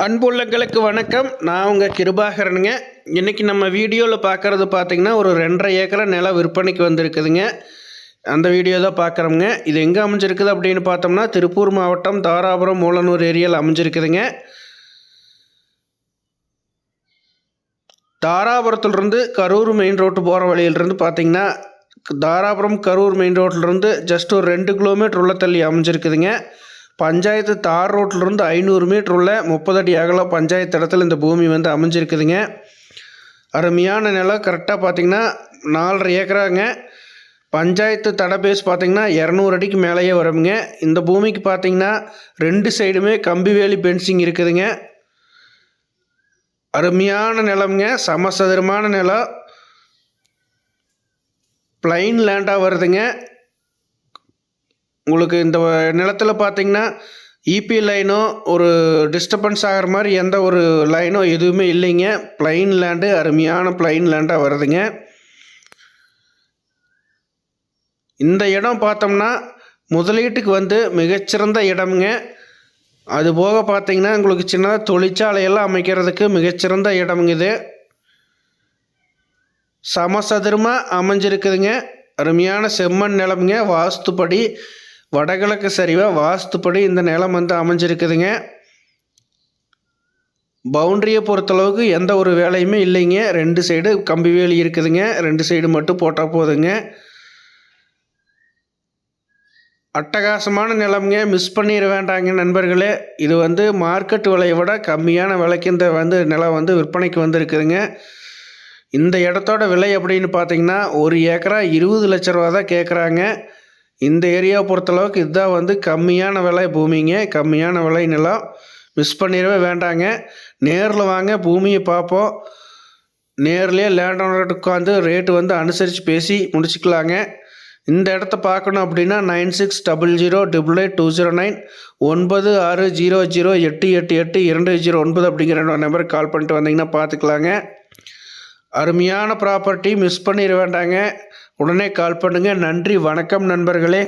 அன்புள்ளங்களுக்கு வணக்கம். நான் உங்கள் கிருபாகரனுங்க. இன்றைக்கி நம்ம வீடியோவில் பார்க்குறது பார்த்திங்கன்னா ஒரு ரெண்டரை ஏக்கரை நிலம் விற்பனைக்கு வந்திருக்குதுங்க. அந்த வீடியோ தான் பார்க்குறோங்க இது எங்கே அமைஞ்சிருக்குது அப்படின்னு பார்த்தோம்னா திருப்பூர் மாவட்டம் தாராபுரம் மூலனூர் ஏரியாவில் அமைஞ்சிருக்குதுங்க. தாராபுரத்துலேருந்து கரூர் மெயின் ரோட்டு போகிற வழியிலிருந்து பார்த்திங்கன்னா தாராபுரம் கரூர் மெயின் ரோட்டிலிருந்து ஜஸ்ட் ஒரு ரெண்டு கிலோமீட்டர் உள்ள தள்ளி அமைஞ்சிருக்குதுங்க. பஞ்சாயத்து தார் ரோட்லேருந்து ஐநூறு மீட்டர் உள்ள முப்பது அடி அகல பஞ்சாயத்து இடத்துல இந்த பூமி வந்து அமைஞ்சிருக்குதுங்க. அருமையான நிலம் கரெக்டாக பார்த்திங்கன்னா நாலரை ஏக்கராங்க. பஞ்சாயத்து தடை பேஸ் பார்த்தீங்கன்னா இரநூறு அடிக்கு மேலேயே வருங்க. இந்த பூமிக்கு பார்த்தீங்கன்னா ரெண்டு சைடுமே கம்பி வேலி பென்சிங் இருக்குதுங்க. அருமையான நிலம்ங்க சமசதுரமான நிலம். பிளைன் லேண்டாக வருதுங்க. உங்களுக்கு இந்த நிலத்தில் பார்த்தீங்கன்னா இபி லைனோ ஒரு டிஸ்டர்பன்ஸ் ஆகிற மாதிரி எந்த ஒரு லைனோ எதுவுமே இல்லைங்க. பிளைன் லேண்டு அருமையான பிளைன் லேண்டாக வருதுங்க. இந்த இடம் பார்த்தோம்னா முதலீட்டுக்கு வந்து மிகச்சிறந்த இடம்ங்க. அது போக பார்த்தீங்கன்னா உங்களுக்கு சின்னதாக தொழிற்சாலையெல்லாம் அமைக்கிறதுக்கு மிகச்சிறந்த இடம்ங்க இது. சமசதுரமாக அமைஞ்சிருக்குதுங்க. அருமையான செம்மண் நிலம்ங்க. வாஸ்துப்படி வடகிழக்கு சரிவாக வாஸ்துப்படி இந்த நிலம் வந்து அமைஞ்சிருக்குதுங்க. பவுண்டரியை பொறுத்தளவுக்கு எந்த ஒரு வேலையுமே இல்லைங்க. ரெண்டு சைடு கம்பி வேலி இருக்குதுங்க. ரெண்டு சைடு மட்டும் போட்டால் போதுங்க. அட்டகாசமான நிலம்ங்க. மிஸ் பண்ணிட வேண்டாங்க நண்பர்களே. இது வந்து மார்க்கெட் விலையை விட கம்மியான விலைக்கு இந்த வந்து நிலம் வந்து விற்பனைக்கு வந்திருக்குதுங்க. இந்த இடத்தோட விலை அப்படின்னு பார்த்தீங்கன்னா ஒரு ஏக்கரா இருபது லட்ச ரூபா தான் கேட்குறாங்க இந்த ஏரியாவை பொறுத்தளவுக்கு இதுதான் வந்து கம்மியான விலை பூமிங்க. கம்மியான விலை நிலம். மிஸ் பண்ணிடவே வேண்டாங்க. நேரில் வாங்க பூமியை பார்ப்போம் நேர்லேயே லேண்ட் ஓனர்கிட்ட உட்காந்து ரேட்டு வந்து அனுசரித்து பேசி முடிச்சுக்கலாங்க. இந்த இடத்த பார்க்கணும் அப்படின்னா nine six double zero double eight two zero nine ஒன்பது ஆறு ஜீரோ ஜீரோ எட்டு எட்டு எட்டு இரண்டு ஜீரோ ஒன்பது அப்படிங்கிற நம்பருக்கு கால் பண்ணிட்டு வந்தீங்கன்னா பார்த்துக்கலாங்க. அருமையான ப்ராப்பர்ட்டி மிஸ் பண்ணிட வேண்டாங்க. உடனே கால் பண்ணுங்கள் நன்றி. வணக்கம் நண்பர்களே.